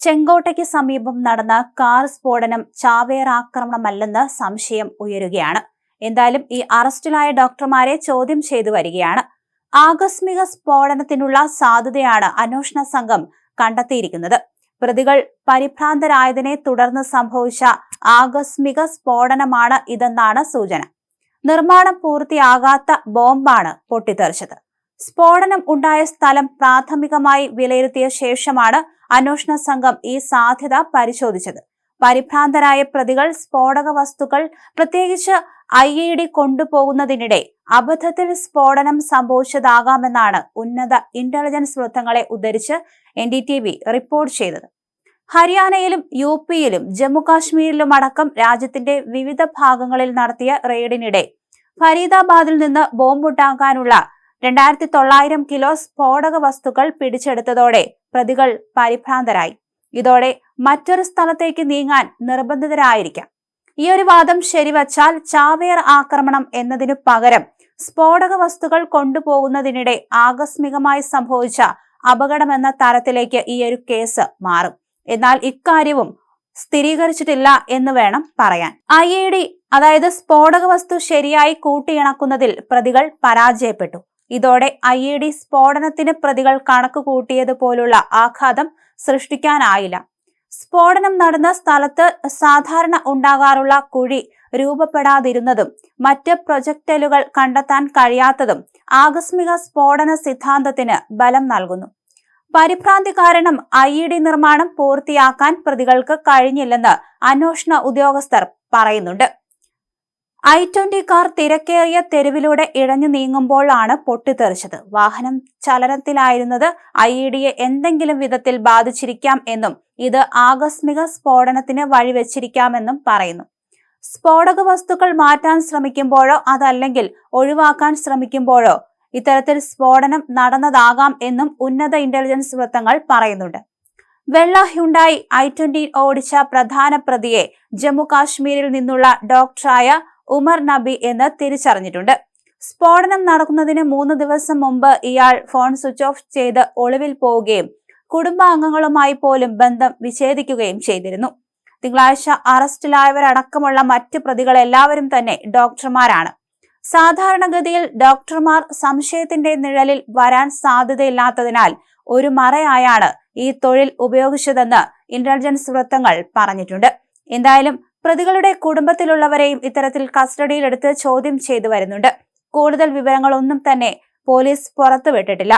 ചെങ്കോട്ടയ്ക്ക് സമീപം നടന്ന കാർ സ്ഫോടനം ചാവേർ ആക്രമണമല്ലെന്ന് സംശയം ഉയരുകയാണ്. എന്തായാലും ഈ അറസ്റ്റിലായ ഡോക്ടർമാരെ ചോദ്യം ചെയ്തു വരികയാണ്. ആകസ്മിക സ്ഫോടനത്തിനുള്ള സാധ്യതയാണ് അന്വേഷണ സംഘം കണ്ടെത്തിയിരിക്കുന്നത്. പ്രതികൾ പരിഭ്രാന്തരായതിനെ തുടർന്ന് സംഭവിച്ച ആകസ്മിക സ്ഫോടനമാണ് ഇതെന്നാണ് സൂചന. നിർമ്മാണം പൂർത്തിയാകാത്ത ബോംബാണ് പൊട്ടിത്തെറിച്ചത്. സ്ഫോടനം ഉണ്ടായ സ്ഥലം പ്രാഥമികമായി വിലയിരുത്തിയ ശേഷമാണ് അന്വേഷണ സംഘം ഈ സാധ്യത പരിശോധിച്ചത്. പരിഭ്രാന്തരായ പ്രതികൾ സ്ഫോടക വസ്തുക്കൾ പ്രത്യേകിച്ച് ഐ ഇ ഡി കൊണ്ടുപോകുന്നതിനിടെ അബദ്ധത്തിൽ സ്ഫോടനം സംഭവിച്ചതാകാമെന്നാണ് ഉന്നത ഇന്റലിജൻസ് വൃത്തങ്ങളെ ഉദ്ധരിച്ച് N D T V report ചെയ്തത്. ഹരിയാനയിലും യു പിയിലും ജമ്മു കാശ്മീരിലും അടക്കം രാജ്യത്തിന്റെ വിവിധ ഭാഗങ്ങളിൽ നടത്തിയ റെയ്ഡിനിടെ ഫരീദാബാദിൽ നിന്ന് ബോംബുണ്ടാക്കാനുള്ള രണ്ടായിരത്തി തൊള്ളായിരം കിലോ സ്ഫോടക വസ്തുക്കൾ പിടിച്ചെടുത്തതോടെ പ്രതികൾ പരിഭ്രാന്തരായി. ഇതോടെ മറ്റൊരു സ്ഥലത്തേക്ക് നീങ്ങാൻ നിർബന്ധിതരായിരിക്കാം. ഈ ഒരു വാദം ശരിവച്ചാൽ ചാവേർ ആക്രമണം എന്നതിനു പകരം സ്ഫോടക വസ്തുക്കൾ കൊണ്ടുപോകുന്നതിനിടെ ആകസ്മികമായി സംഭവിച്ച അപകടമെന്ന തരത്തിലേക്ക് ഈ ഒരു കേസ് മാറും. എന്നാൽ ഇക്കാര്യവും സ്ഥിരീകരിച്ചിട്ടില്ല എന്ന് വേണം പറയാൻ. ഐ ഡി അതായത് സ്ഫോടക വസ്തു ശരിയായി കൂട്ടിയിണക്കുന്നതിൽ പ്രതികൾ പരാജയപ്പെട്ടു. ഇതോടെ ഐ ഇ ഡി സ്ഫോടനത്തിന് പ്രതികൾ കണക്ക് കൂട്ടിയതുപോലുള്ള ആഘാതം സൃഷ്ടിക്കാനായില്ല. സ്ഫോടനം നടന്ന സ്ഥലത്ത് സാധാരണ ഉണ്ടാകാറുള്ള കുഴി രൂപപ്പെടാതിരുന്നതും മറ്റ് പ്രൊജക്ടലുകൾ കണ്ടെത്താൻ കഴിയാത്തതും ആകസ്മിക സ്ഫോടന സിദ്ധാന്തത്തിന് ബലം നൽകുന്നു. പരിഭ്രാന്തി കാരണം ഐ ഇ ഡി നിർമ്മാണം പൂർത്തിയാക്കാൻ പ്രതികൾക്ക് കഴിഞ്ഞില്ലെന്ന് അന്വേഷണ ഉദ്യോഗസ്ഥർ പറയുന്നുണ്ട്. ഐ ട്വന്റി കാർ തിരക്കേറിയ തെരുവിലൂടെ ഇഴഞ്ഞു നീങ്ങുമ്പോഴാണ് പൊട്ടിത്തെറിച്ചത് വാഹനം ചലനത്തിലായിരുന്നത് ഐ ഇ ഡിയെ എന്തെങ്കിലും വിധത്തിൽ ബാധിച്ചിരിക്കാം എന്നും ഇത് ആകസ്മിക സ്ഫോടനത്തിന് വഴിവെച്ചിരിക്കാമെന്നും പറയുന്നു. സ്ഫോടക വസ്തുക്കൾ മാറ്റാൻ ശ്രമിക്കുമ്പോഴോ അതല്ലെങ്കിൽ ഒഴിവാക്കാൻ ശ്രമിക്കുമ്പോഴോ ഇത്തരത്തിൽ സ്ഫോടനം നടന്നതാകാം എന്നും ഉന്നത ഇന്റലിജൻസ് വൃത്തങ്ങൾ പറയുന്നുണ്ട്. വെള്ള ഹ്യുണ്ടായി ഐ ട്വന്റി ഓടിച്ച പ്രധാന പ്രതിയെ ജമ്മു കാശ്മീരിൽ നിന്നുള്ള ഡോക്ടറായ ഉമർ നബി എന്ന് തിരിച്ചറിഞ്ഞിട്ടുണ്ട്. സ്ഫോടനം നടക്കുന്നതിന് മൂന്ന് ദിവസം മുമ്പ് ഇയാൾ ഫോൺ സ്വിച്ച് ഓഫ് ചെയ്ത് ഒളിവിൽ പോവുകയും കുടുംബാംഗങ്ങളുമായി പോലും ബന്ധം വിച്ഛേദിക്കുകയും ചെയ്തിരുന്നു. തിങ്കളാഴ്ച അറസ്റ്റിലായവരടക്കമുള്ള മറ്റ് പ്രതികൾ എല്ലാവരും തന്നെ ഡോക്ടർമാരാണ്. സാധാരണഗതിയിൽ ഡോക്ടർമാർ സംശയത്തിന്റെ നിഴലിൽ വരാൻ സാധ്യതയില്ലാത്തതിനാൽ ഒരു മറയായാണ് ഈ തൊഴിൽ ഉപയോഗിച്ചതെന്ന് ഇന്റലിജൻസ് വൃത്തങ്ങൾ പറഞ്ഞിട്ടുണ്ട്. എന്തായാലും പ്രതികളുടെ കുടുംബത്തിലുള്ളവരെയും ഇത്തരത്തിൽ കസ്റ്റഡിയിലെടുത്ത് ചോദ്യം ചെയ്തു വരുന്നുണ്ട്. കൂടുതൽ വിവരങ്ങളൊന്നും തന്നെ പോലീസ് പുറത്തുവിട്ടിട്ടില്ല.